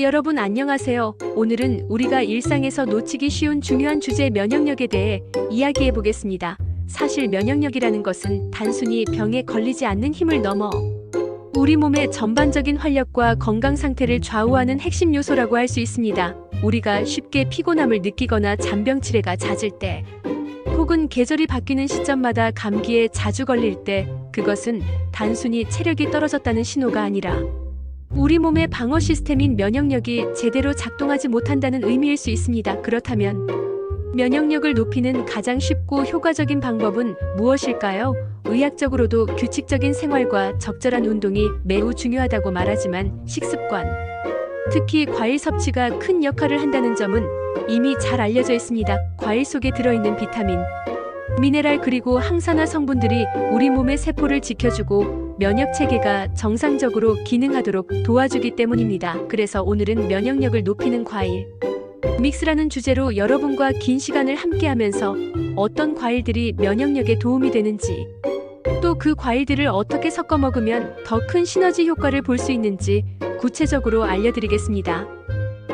여러분 안녕하세요. 오늘은 우리가 일상에서 놓치기 쉬운 중요한 주제 면역력에 대해 이야기해 보겠습니다. 사실 면역력이라는 것은 단순히 병에 걸리지 않는 힘을 넘어 우리 몸의 전반적인 활력과 건강 상태를 좌우하는 핵심 요소라고 할 수 있습니다. 우리가 쉽게 피곤함을 느끼거나 잔병 치레가 잦을 때 혹은 계절이 바뀌는 시점마다 감기에 자주 걸릴 때 그것은 단순히 체력이 떨어졌다는 신호가 아니라 우리 몸의 방어 시스템인 면역력이 제대로 작동하지 못한다는 의미일 수 있습니다. 그렇다면 면역력을 높이는 가장 쉽고 효과적인 방법은 무엇일까요? 의학적으로도 규칙적인 생활과 적절한 운동이 매우 중요하다고 말하지만 식습관, 특히 과일 섭취가 큰 역할을 한다는 점은 이미 잘 알려져 있습니다. 과일 속에 들어있는 비타민, 미네랄 그리고 항산화 성분들이 우리 몸의 세포를 지켜주고 면역 체계가 정상적으로 기능하도록 도와주기 때문입니다. 그래서 오늘은 면역력을 높이는 과일 믹스라는 주제로 여러분과 긴 시간을 함께하면서 어떤 과일들이 면역력에 도움이 되는지 또 그 과일들을 어떻게 섞어 먹으면 더 큰 시너지 효과를 볼 수 있는지 구체적으로 알려드리겠습니다.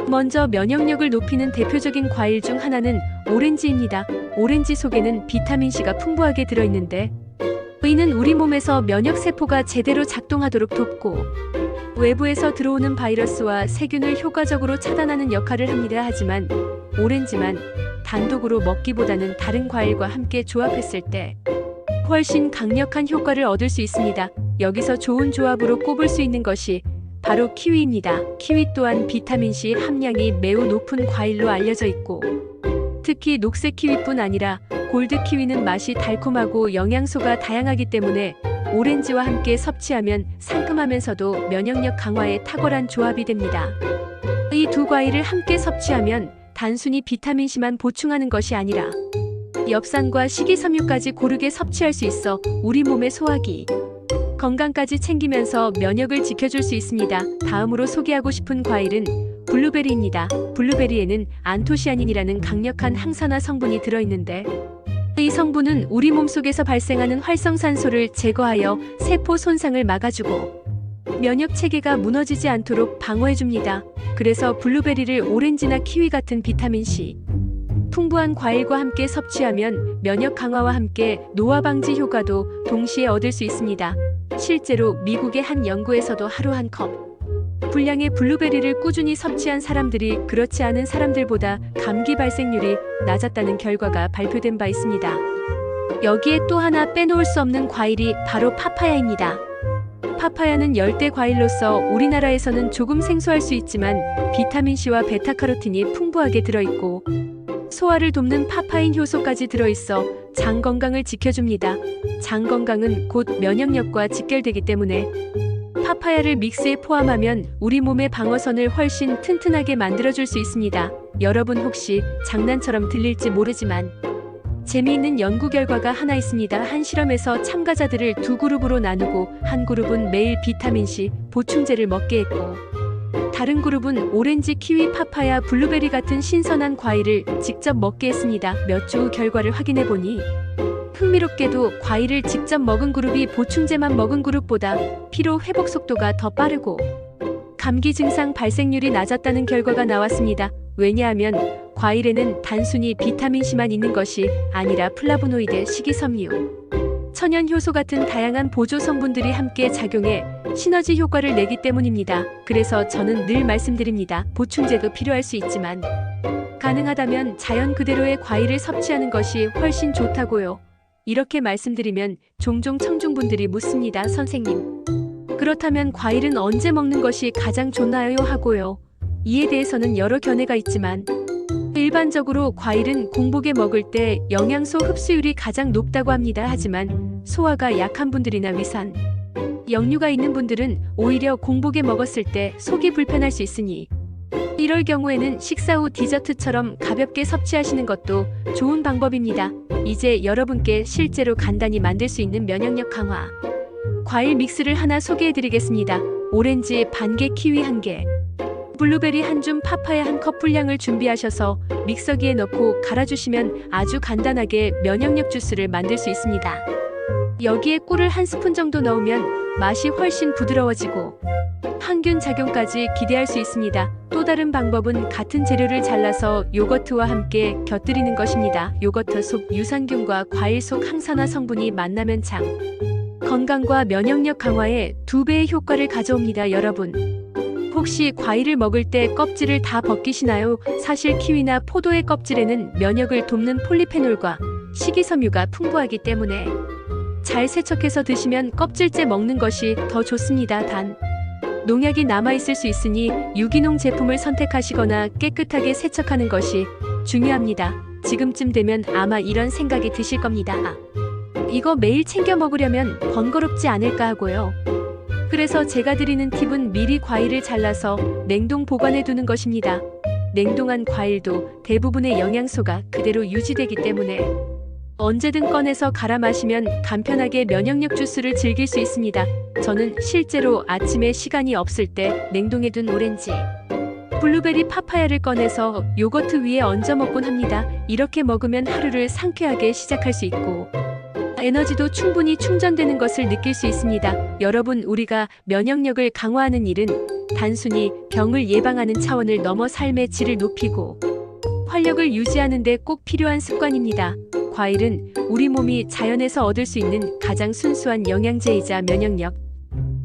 먼저 면역력을 높이는 대표적인 과일 중 하나는 오렌지입니다. 오렌지 속에는 비타민C가 풍부하게 들어있는데 이는 우리 몸에서 면역 세포가 제대로 작동하도록 돕고 외부에서 들어오는 바이러스와 세균을 효과적으로 차단하는 역할을 합니다. 하지만 오렌지만 단독으로 먹기보다는 다른 과일과 함께 조합했을 때 훨씬 강력한 효과를 얻을 수 있습니다. 여기서 좋은 조합으로 꼽을 수 있는 것이 바로 키위입니다. 키위 또한 비타민C 함량이 매우 높은 과일로 알려져 있고 특히 녹색 키위뿐 아니라 골드 키위는 맛이 달콤하고 영양소가 다양하기 때문에 오렌지와 함께 섭취하면 상큼하면서도 면역력 강화에 탁월한 조합이 됩니다. 이 두 과일을 함께 섭취하면 단순히 비타민C만 보충하는 것이 아니라 엽산과 식이섬유까지 고르게 섭취할 수 있어 우리 몸의 소화기, 건강까지 챙기면서 면역을 지켜줄 수 있습니다. 다음으로 소개하고 싶은 과일은 블루베리입니다. 블루베리에는 안토시아닌이라는 강력한 항산화 성분이 들어있는데 이 성분은 우리 몸속에서 발생하는 활성산소를 제거하여 세포 손상을 막아주고 면역 체계가 무너지지 않도록 방어해줍니다. 그래서 블루베리를 오렌지나 키위 같은 비타민 C, 풍부한 과일과 함께 섭취하면 면역 강화와 함께 노화 방지 효과도 동시에 얻을 수 있습니다. 실제로 미국의 한 연구에서도 하루 한 컵 분량의 블루베리를 꾸준히 섭취한 사람들이 그렇지 않은 사람들보다 감기 발생률이 낮았다는 결과가 발표된 바 있습니다. 여기에 또 하나 빼놓을 수 없는 과일이 바로 파파야입니다. 파파야는 열대 과일로서 우리나라에서는 조금 생소할 수 있지만 비타민C와 베타카로틴이 풍부하게 들어있고 소화를 돕는 파파인 효소까지 들어있어 장 건강을 지켜줍니다. 장 건강은 곧 면역력과 직결되기 때문에 파파야를 믹스에 포함하면 우리 몸의 방어선을 훨씬 튼튼하게 만들어줄 수 있습니다. 여러분 혹시 장난처럼 들릴지 모르지만 재미있는 연구 결과가 하나 있습니다. 한 실험에서 참가자들을 두 그룹으로 나누고 한 그룹은 매일 비타민C 보충제를 먹게 했고 다른 그룹은 오렌지, 키위, 파파야, 블루베리 같은 신선한 과일을 직접 먹게 했습니다. 몇 주 후 결과를 확인해 보니 흥미롭게도 과일을 직접 먹은 그룹이 보충제만 먹은 그룹보다 피로 회복 속도가 더 빠르고 감기 증상 발생률이 낮았다는 결과가 나왔습니다. 왜냐하면 과일에는 단순히 비타민C만 있는 것이 아니라 플라보노이드, 식이섬유, 천연 효소 같은 다양한 보조 성분들이 함께 작용해 시너지 효과를 내기 때문입니다. 그래서 저는 늘 말씀드립니다. 보충제도 필요할 수 있지만 가능하다면 자연 그대로의 과일을 섭취하는 것이 훨씬 좋다고요. 이렇게 말씀드리면 종종 청중분들이 묻습니다. 선생님. 그렇다면 과일은 언제 먹는 것이 가장 좋나요? 하고요. 이에 대해서는 여러 견해가 있지만 일반적으로 과일은 공복에 먹을 때 영양소 흡수율이 가장 높다고 합니다. 하지만 소화가 약한 분들이나 위산, 역류가 있는 분들은 오히려 공복에 먹었을 때 속이 불편할 수 있으니 이럴 경우에는 식사 후 디저트처럼 가볍게 섭취하시는 것도 좋은 방법입니다. 이제 여러분께 실제로 간단히 만들 수 있는 면역력 강화 과일 믹스를 하나 소개해 드리겠습니다. 오렌지 반 개, 키위 한 개, 블루베리 한 줌, 파파야 한 컵 분량을 준비하셔서 믹서기에 넣고 갈아주시면 아주 간단하게 면역력 주스를 만들 수 있습니다. 여기에 꿀을 한 스푼 정도 넣으면 맛이 훨씬 부드러워지고 항균 작용까지 기대할 수 있습니다. 또 다른 방법은 같은 재료를 잘라서 요거트와 함께 곁들이는 것입니다. 요거트 속 유산균과 과일 속 항산화 성분이 만나면 장 건강과 면역력 강화에 두 배의 효과를 가져옵니다, 여러분. 혹시 과일을 먹을 때 껍질을 다 벗기시나요? 사실 키위나 포도의 껍질에는 면역을 돕는 폴리페놀과 식이섬유가 풍부하기 때문에 잘 세척해서 드시면 껍질째 먹는 것이 더 좋습니다. 단 농약이 남아 있을 수 있으니 유기농 제품을 선택하시거나 깨끗하게 세척하는 것이 중요합니다. 지금쯤 되면 아마 이런 생각이 드실 겁니다. 아, 이거 매일 챙겨 먹으려면 번거롭지 않을까 하고요. 그래서 제가 드리는 팁은 미리 과일을 잘라서 냉동 보관해 두는 것입니다. 냉동한 과일도 대부분의 영양소가 그대로 유지되기 때문에 언제든 꺼내서 갈아 마시면 간편하게 면역력 주스를 즐길 수 있습니다. 저는 실제로 아침에 시간이 없을 때 냉동해 둔 오렌지, 블루베리 파파야를 꺼내서 요거트 위에 얹어 먹곤 합니다. 이렇게 먹으면 하루를 상쾌하게 시작할 수 있고 에너지도 충분히 충전되는 것을 느낄 수 있습니다. 여러분, 우리가 면역력을 강화하는 일은 단순히 병을 예방하는 차원을 넘어 삶의 질을 높이고 활력을 유지하는 데 꼭 필요한 습관입니다. 과일은 우리 몸이 자연에서 얻을 수 있는 가장 순수한 영양제이자 면역력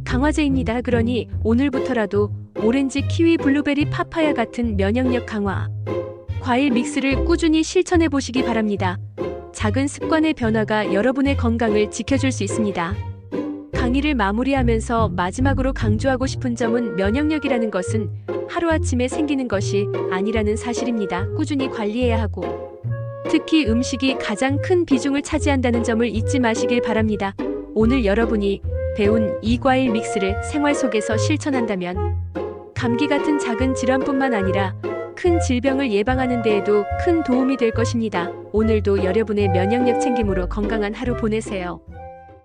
강화제입니다. 그러니 오늘부터라도 오렌지, 키위, 블루베리, 파파야 같은 면역력 강화 과일 믹스를 꾸준히 실천해 보시기 바랍니다. 작은 습관의 변화가 여러분의 건강을 지켜줄 수 있습니다. 강의를 마무리하면서 마지막으로 강조하고 싶은 점은 면역력이라는 것은 하루아침에 생기는 것이 아니라는 사실입니다. 꾸준히 관리해야 하고 특히 음식이 가장 큰 비중을 차지한다는 점을 잊지 마시길 바랍니다. 오늘 여러분이 배운 이 과일 믹스를 생활 속에서 실천한다면 감기 같은 작은 질환뿐만 아니라 큰 질병을 예방하는 데에도 큰 도움이 될 것입니다. 오늘도 여러분의 면역력 챙김으로 건강한 하루 보내세요.